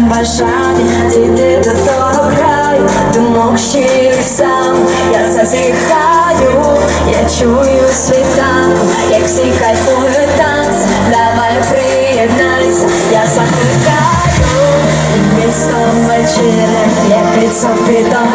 бажання дійти до того краю, думок щирих сам, я зазіхаю, я чую світанку, як всі кайфують танц, давай приєднайся, я закликаю, і містом вечірним, як під софітом,